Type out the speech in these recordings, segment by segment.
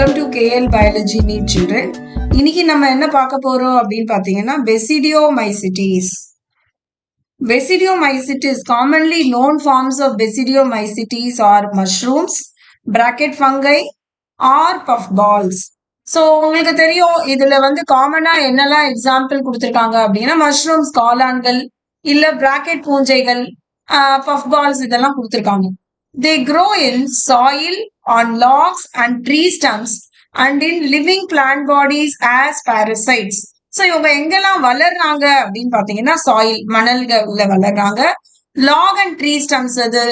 Welcome to KL biology NEET children இன்னைக்கு நம்ம என்ன பார்க்க போறோம் அப்படின்னு பார்த்தீங்கன்னா basidiomycetes basidiomycetes commonly known forms of basidiomycetes are mushrooms bracket fungi are puff balls so உங்களுக்கு தெரியும் இதுல வந்து காமனா என்னெல்லாம் எக்ஸாம்பிள் கொடுத்துருக்காங்க அப்படின்னா மஷ்ரூம்ஸ் காளான்கள் இல்ல பிராக்கெட் பூஞ்சைகள் பஃப் பால்ஸ் இதெல்லாம் கொடுத்துருக்காங்க. They grow in soil on logs and tree stumps and in living plant bodies as parasites. So இவங்க எங்கெல்லாம் வளர்றாங்க அப்படின்னு பாத்தீங்கன்னா சாயில் மணல்கள்ல வளர்றாங்க. லாக் அண்ட் ட்ரீ ஸ்டம்ஸ் அது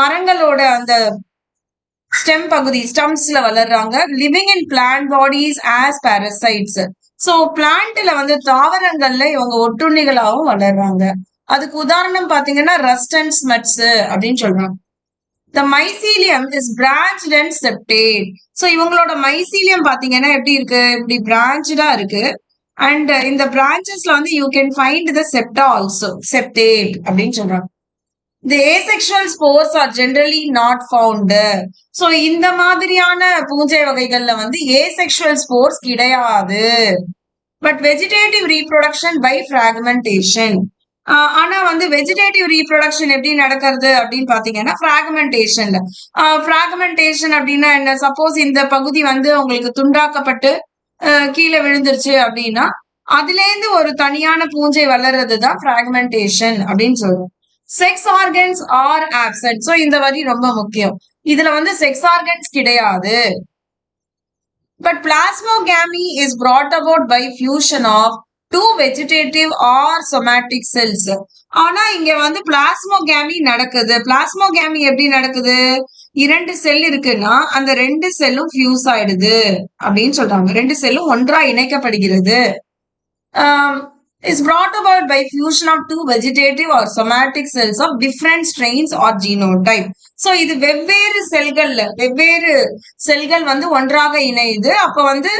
மரங்களோட அந்த ஸ்டெம் பகுதி ஸ்டம்ஸ்ல வளர்றாங்க. Living in plant bodies as parasites. So பிளான்ட்ல வந்து தாவரங்கள்ல இவங்க ஒட்டுண்ணிகளாகவும் வளர்றாங்க. அதுக்கு உதாரணம் பாத்தீங்கன்னா ரஸ்ட் அண்ட் ஸ்மட்ஸ் அப்படின்னு சொல்றாங்க. The mycelium is branched and septate so இவங்களோட மைசீலியம் பாத்தீங்கன்னா எப்படி இருக்கு? இப்படி பிரான்ச்சா இருக்கு. அண்ட் uh, இந்த பிரான்ச்சஸ்ல வந்து you can find the septa also septate அப்படின்னு சொல்றாங்க. The asexual spores are generally not found so இந்த மாதிரியான பூஞ்சை வகைகள்ல வந்து ஏசெக்சுவல் ஸ்போர்ஸ் கிடையாது. But vegetative reproduction by fragmentation ஆனா வந்து வெஜிடேட்டிவ் ரீப்ரொடக்ஷன் எப்படி நடக்கிறது அப்படின்னு பாத்தீங்கன்னா பிராக்மெண்டேஷன்ல பிராக்மெண்டேஷன் அப்படின்னா என்ன? சப்போஸ் இந்த பகுதி வந்து உங்களுக்கு துண்டாக்கப்பட்டு கீழே விழுந்துருச்சு அப்படின்னா அதுல இருந்து ஒரு தனியான பூஞ்சை வளர்றது தான் பிராக்மெண்டேஷன் அப்படின்னு சொல்றோம். Sex organs are absent so இந்த வரி ரொம்ப முக்கியம். இதுல வந்து செக்ஸ் ஆர்கன்ஸ் கிடையாது. But plasmogamy is brought about by fusion of two vegetative or somatic cells ஆனா இங்க வந்து பிளாஸ்மோகேமி நடக்குது. பிளாஸ்மோகேமி எப்படி நடக்குது? இரண்டு செல் இருக்குன்னா அந்த ரெண்டு செல்லும் ஃபியூஸ் ஆயிடுது. அப்படின்னு சொல்றாங்க. ரெண்டு செல்லும் ஒன்றா இணைக்கப்படுகிறது. Is brought about by fusion of two vegetative or somatic cells of different strains or genotype. So இது வெவ்வேறு செல்கள்ல வெவ்வேறு செல்கள் வந்து ஒன்றாக இணையுது அப்ப வந்து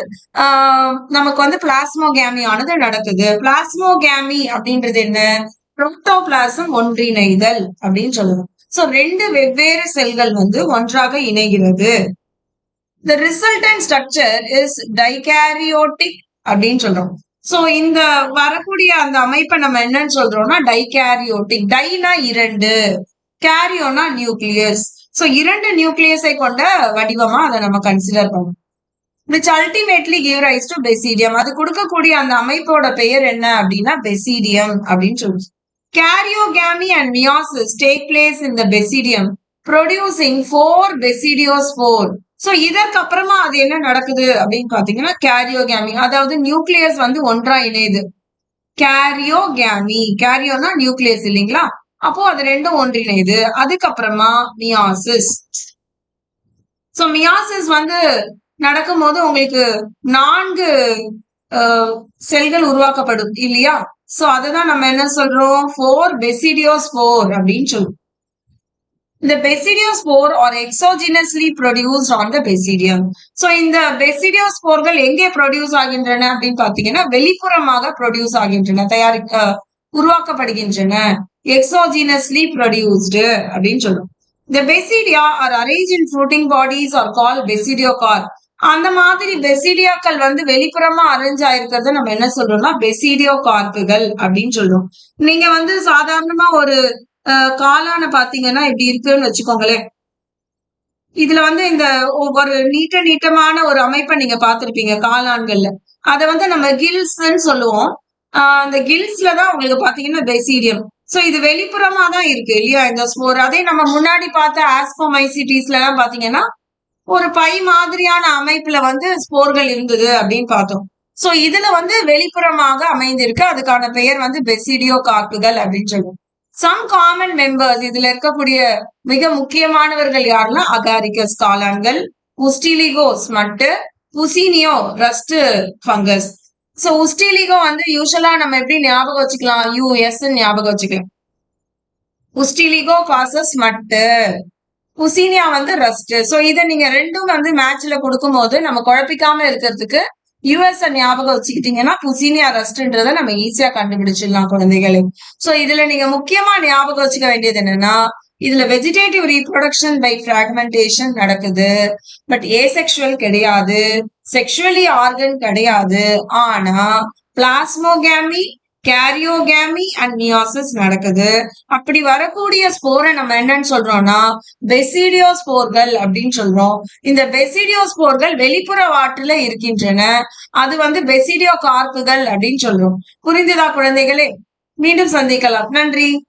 நமக்கு வந்து பிளாஸ்மோகேமி ஆனது நடக்குது. பிளாஸ்மோகேமி அப்படின்றது என்ன? புரோட்டோபிளாசம் ஒன்றிணைதல் அப்படின்னு சொல்லுவோம். ஸோ ரெண்டு வெவ்வேறு செல்கள் வந்து ஒன்றாக இணைகிறது. The resultant structure is dikaryotic அப்படின்னு சொல்றோம். சோ இந்த வரக்கூடிய அந்த அமைப்பை நம்ம என்னன்னு சொல்றோம்னா டைகேரியோட்டிக் டைனா இரண்டு. கேரியோனா நியூக்ளியஸ் சோ இரண்டு நியூக்ளியஸை கொண்ட வடிவமா அதை நம்ம கன்சிடர் பண்ணோம் which ultimately give rise to basidium அது கொடுக்கக்கூடிய அந்த அமைப்போட பெயர் என்ன அப்படின்னா பெசிடியம் அப்படின்னு சொல்லுவோம். Karyogamy and meiosis take place in the basidium producing four basidiospore so இதற்கப்புறமா அது என்ன நடக்குது அப்படின்னு பாத்தீங்கன்னா கேரியோகேமி அதாவது நியூக்ளியஸ் வந்து ஒன்றா இணையுது. கேரியோகேமி கேரியோனா நியூக்ளியஸ் இல்லைங்களா? அப்போ அது ரெண்டும் ஒன்றிணையுது. அதுக்கப்புறமா மியாசிஸ் சோ மியாசிஸ் வந்து நடக்கும்போது உங்களுக்கு நான்கு செல்கள் உருவாக்கப்படும் இல்லையா? சோ அததான் நம்ம என்ன சொல்றோம்? ஃபோர் பெசிடியோஸ் ஃபோர் அப்படின்னு சொல்லுவோம் இந்த basidiospore are exogenously produced on the basidium so இந்த பெசிடியோஸ்போர்கள் எங்கே ப்ரொடியூஸ் ஆகின்றன அப்படின்னு பார்த்தீங்கன்னா வெளிப்புறமாக ப்ரொடியூஸ் ஆகின்றன தயாரிக்க உருவாக்கப்படுகின்றன. எக்ஸோஜினஸ்லி ப்ரொடியூஸ்டு அப்படின்னு சொல்றோம். இந்த basidia are arrange in fruiting bodies are call basidiocarp அந்த மாதிரி பெசிடியாக்கள் வந்து வெளிப்புறமா அரேஞ்ச் ஆயிருக்கிறத நம்ம என்ன சொல்றோம்னா பெசிடியோ கார்ப்புகள் அப்படின்னு சொல்றோம். நீங்க வந்து சாதாரணமா ஒரு காளான பாத்தீங்கன்னா இப்படி இருக்குன்னு வச்சுக்கோங்களேன். இதுல வந்து இந்த ஒரு நீட்ட நீட்டமான ஒரு அமைப்பை நீங்க பாத்திருப்பீங்க காளான்கள்ல அத வந்து நம்ம கில்ஸ்ன்னு சொல்லுவோம். அந்த கில்ஸ்ல தான் உங்களுக்கு பாத்தீங்கன்னா பெசீடியம். சோ இது வெளிப்புறமா தான் இருக்கு இல்லையா? இந்த ஸ்போர். அதே நம்ம முன்னாடி பார்த்த ஆஸ்போமைசிட்டிஸ்ல எல்லாம் பாத்தீங்கன்னா ஒரு பை மாதிரியான அமைப்புல வந்து ஸ்போர்கள் இருந்தது அப்படின்னு பார்த்தோம். சோ இதுல வந்து வெளிப்புறமாக அமைந்திருக்கு. அதுக்கான பெயர் வந்து பெசிடியோ கார்ப்புகள் அப்படின்னு சொல்லுவோம். சம் காமன் மெம்பர்ஸ் இதுல இருக்கக்கூடிய மிக முக்கியமானவர்கள் யாருன்னா அகாரிகஸ் காளான்கள் உஸ்டிலிகோஸ் மட்டு Puccinia rust fungus so Ustilago வந்து யூஸ்வலா நம்ம எப்படி ஞாபகம் வச்சுக்கலாம்? யூஎஸ் ஞாபகம் வச்சுக்கலாம். உஸ்டிலிகோ காசஸ் மட்டு புசினியா வந்து ரஸ்ட் சோ இதை நீங்க ரெண்டும் வந்து மேட்ச்ல கொடுக்கும் போது நம்ம குழப்பிக்காம இருக்கிறதுக்கு யூஎஸ் ஞாபகம் வச்சுக்கிட்டீங்கன்னா புசினியா ரஸ்ட்ன்றத நம்ம ஈஸியா கண்டுபிடிச்சிடலாம் குழந்தைகளே. சோ இதுல நீங்க முக்கியமா ஞாபகம் வச்சுக்க வேண்டியது என்னன்னா இதுல வெஜிடேட்டிவ் ரீப்ரொடக்ஷன் பை பிராக்மெண்டேஷன் நடக்குது. பட் ஏசெக்சுவல் கிடையாது. செக்ஷுவலி ஆர்கன் கிடையாது. ஆனா பிளாஸ்மோகேமி கேரியோகேமி அண்ட் மியாசிஸ் நடக்குது. அப்படி வரக்கூடிய ஸ்போரை நம்ம என்னன்னு சொல்றோம்னா பெசிடியோ ஸ்போர்கள் அப்படின்னு சொல்றோம். இந்த பெசிடியோ ஸ்போர்கள் வெளிப்புற வாட்டுல இருக்கின்றன. அது வந்து பெசிடியோ கார்க்குகள் அப்படின்னு சொல்றோம். புரிந்துதா குழந்தைகளே? மீண்டும் சந்திக்கலாம். நன்றி.